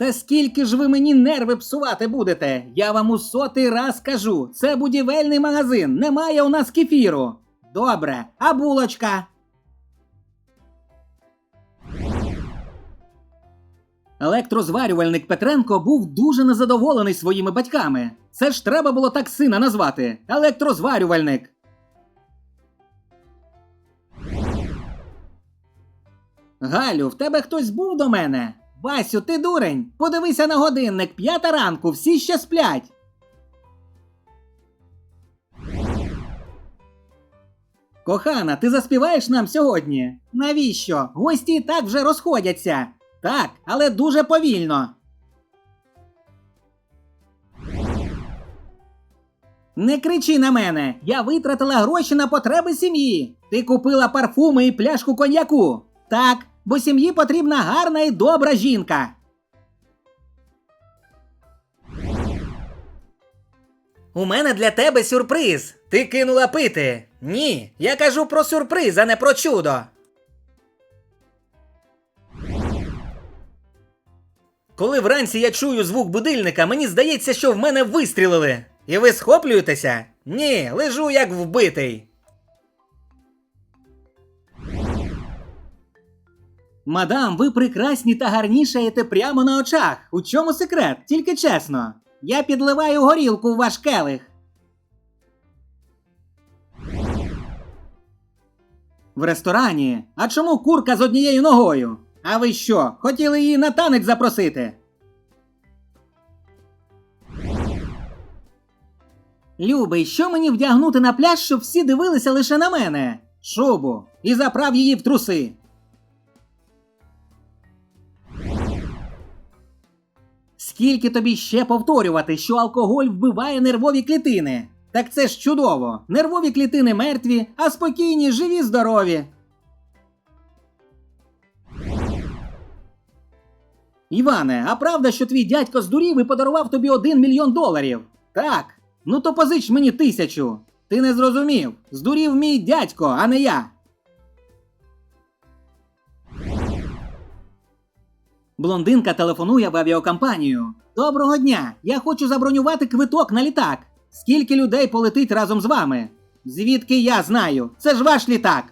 Та скільки ж ви мені нерви псувати будете? Я вам у сотий раз кажу, це будівельний магазин, немає у нас кефіру. Добре, а булочка? Електрозварювальник Петренко був дуже незадоволений своїми батьками. Це ж треба було так сина назвати. Електрозварювальник. Галю, в тебе хтось був до мене? Васю, ти дурень. Подивися на годинник, п'ята ранку, всі ще сплять. Кохана, ти заспіваєш нам сьогодні? Навіщо? Гості і так вже розходяться. Так, але дуже повільно. Не кричи на мене. Я витратила гроші на потреби сім'ї. Ти купила парфуми і пляшку коньяку. Так, бо сім'ї потрібна гарна і добра жінка. У мене для тебе сюрприз. Ти кинула пити. Ні, я кажу про сюрприз, а не про чудо. Коли вранці я чую звук будильника, мені здається, що в мене вистрілили. І ви схоплюєтеся? Ні, лежу як вбитий. Мадам, ви прекрасні та гарнішаєте прямо на очах. У чому секрет? Тільки чесно. Я підливаю горілку в ваш келих. В ресторані. А чому курка з однією ногою? А ви що, хотіли її на танець запросити? Любий, що мені вдягнути на пляж, щоб всі дивилися лише на мене? Шубу. І заправ її в труси. Скільки тобі ще повторювати, що алкоголь вбиває нервові клітини? Так це ж чудово. Нервові клітини мертві, а спокійні, живі, здорові. Іване, а правда, що твій дядько здурів і подарував тобі один мільйон доларів? Так. Ну то позич мені тисячу. Ти не зрозумів. Здурів мій дядько, а не я. Блондинка телефонує в авіакомпанію. Доброго дня! Я хочу забронювати квиток на літак. Скільки людей полетить разом з вами? Звідки я знаю? Це ж ваш літак.